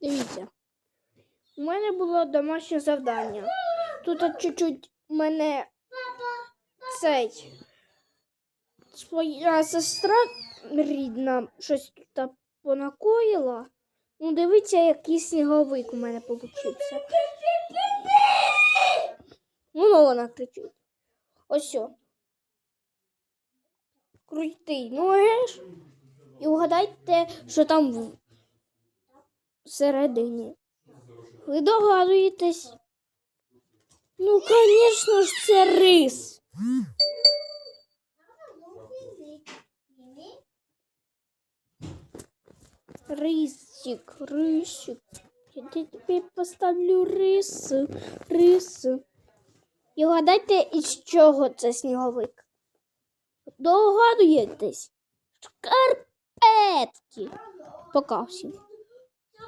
Дивіться. У мене було домашнє завдання. Тут чуть-чуть мене цей своя сестра рідна щось тут понакоїла. Ну, дивіться, який сніговик у мене получився. Ну, ну вона кричить. Ось. о. Крутий. Ну. І вгадайте, що там всередині. Ви догадуєтесь? Ну, звісно ж, це рис. Рисик, рисик. Я тобі поставлю рис, рис. І вгадайте, із чого це сніговик? Догадуєтесь? Шкарпетки. Пока всім.